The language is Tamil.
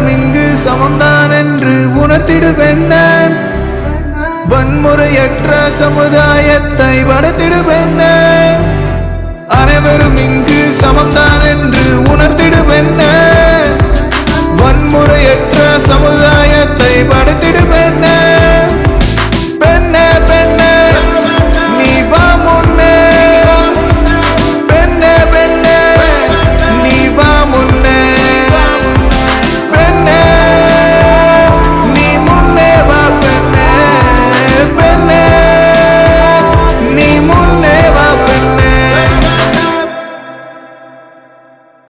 அனைவரும் இங்கு சமம்தான் என்று உணர்த்திடுவெண்ணன் வன்முறையற்ற சமுதாயத்தை வளர்த்திடுவெண்ண அனைவரும் இங்கு சமம்தான் என்று உணர்த்திடுவெண்ண